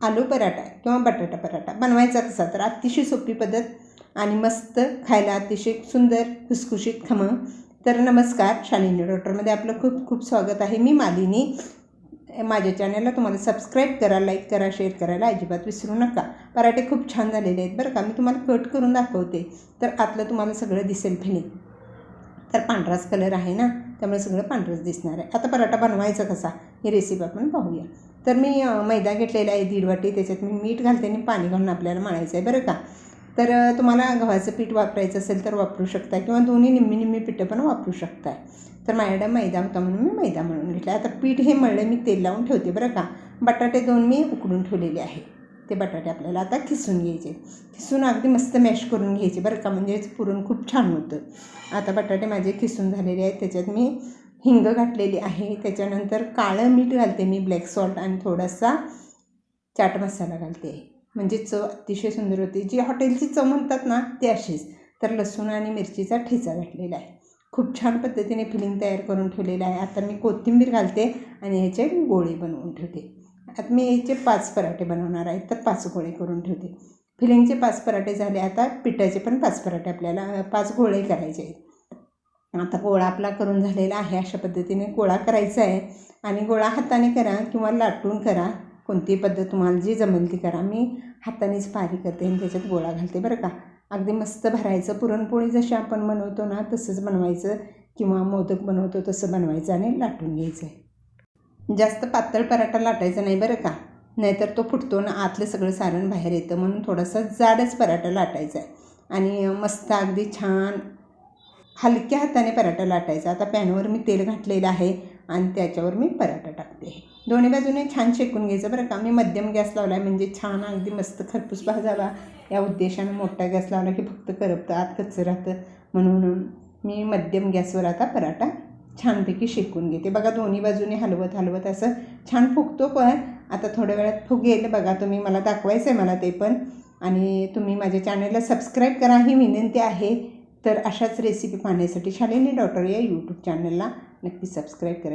आलू पराठा किंवा बटाटा पराठा बनवायचा कसा तर अतिशय सोपी पद्धत आणि मस्त खायला अतिशय सुंदर खुसखुशीत खमं तर नमस्कार शालिनी डॉक्टरमध्ये आपलं खूप खूप स्वागत आहे. मी मालिनी. माझ्या चॅनलला तुम्हाला सबस्क्राईब करा लाईक करा शेअर करायला अजिबात विसरू नका. पराठे खूप छान झालेले आहेत बरं का. मी तुम्हाला कट करून दाखवते. तर आतलं तुम्हाला सगळं दिसेल फिलिंग तर पांढराच कलर आहे ना. त्यामुळे सगळं पांढरंच दिसणार आहे. आता पराठा बनवायचा कसा? ही रेसिपी आपण पाहूया. तर मी मैदा घेतलेला आहे दीड वाटी त्याच्यात मी मीठ घालते आणि पाणी घालून आपल्याला मळायचं आहे बरं का. तर तुम्हाला गव्हाचं पीठ वापरायचं असेल तर वापरू शकता किंवा दोन्ही निम्मी निम्मी पिठं पण वापरू शकताय. तर माझ्याकडे मैदा होता म्हणून मी मैदा म्हणून घेतला. आता पीठ हे मळलं मी तेल लावून ठेवते बरं का. बटाटे दोन मी उकडून ठेवलेले आहे. ते बटाटे आपल्याला आता खिसून घ्यायचे. खिसून अगदी मस्त मॅश करून घ्यायचे बरं का म्हणजेच पुरण खूप छान होतं. आता बटाटे माझे खिसून झालेले आहेत त्याच्यात मी हिंग घातलेली आहे. त्याच्यानंतर काळं मीठ घालते मी ब्लॅक सॉल्ट आणि थोडासा चाट मसाला घालते. म्हणजे चव अतिशय सुंदर होते. जी हॉटेलची चव म्हणतात ना ती अशीच. तर लसूण आणि मिरचीचा ठेचा घातलेला आहे. खूप छान पद्धतीने फिलिंग तयार करून ठेवलेलं आहे. आता मी कोथिंबीर घालते आणि ह्याचे गोळे बनवून ठेवते. आता मी याचे पाच पराठे बनवणार आहे तर पाच गोळे करून ठेवते. फिलिंगचे पाच पराठे झाले आता पिठाचे पण पाच पराठे आपल्याला पाच गोळे करायचे आहेत. आता गोळा आपला करून झालेला आहे. अशा पद्धतीने गोळा करायचा आहे. आणि गोळा हाताने करा किंवा लाटून करा. कोणती पद्धत तुम्हाला जी जमेल ती करा. मी हातानेच पारी करते आणि त्याच्यात गोळा घालते बरं का. अगदी मस्त भरायचं. पुरणपोळी जशी आपण बनवतो ना तसंच बनवायचं. किंवा मोदक बनवतो तसं बनवायचं आणि लाटून घ्यायचं आहे. जास्त पातळ पराठा लाटायचा नाही बरं का. नाहीतर तो फुटतो ना आतलं सगळं सारण बाहेर येतं. म्हणून थोडासा जाडच पराठा लाटायचा आहे. आणि मस्त अगदी छान हलक्या हाताने पराठा लाटायचा. आता पॅनवर मी तेल घातलेलं आहे आणि त्याच्यावर मी पराठा टाकते. दोन्ही बाजूने छान शेकून घ्यायचं बरं का. मी मध्यम गॅस लावला आहे म्हणजे छान अगदी मस्त खरपूस भाजावा या उद्देशानं मोठा गॅस लावला की फक्त करपतं आत कच्चं राहतं. म्हणून मी मध्यम गॅसवर आता पराठा छानपैकी शेकून घेते. बघा दोन्ही बाजूने हलवत हलवत असं छान फुगतो पण आता थोड्या वेळात फुगेल. बघा तुम्ही मला दाखवायचं आहे मला ते पण. आणि तुम्ही माझ्या चॅनलला सबस्क्राईब करा ही विनंती आहे. तर अशाच रेसिपी पाहण्यासाठी शालिनी डॉटर या यूट्यूब चॅनलला नक्की सबस्क्राईब करा.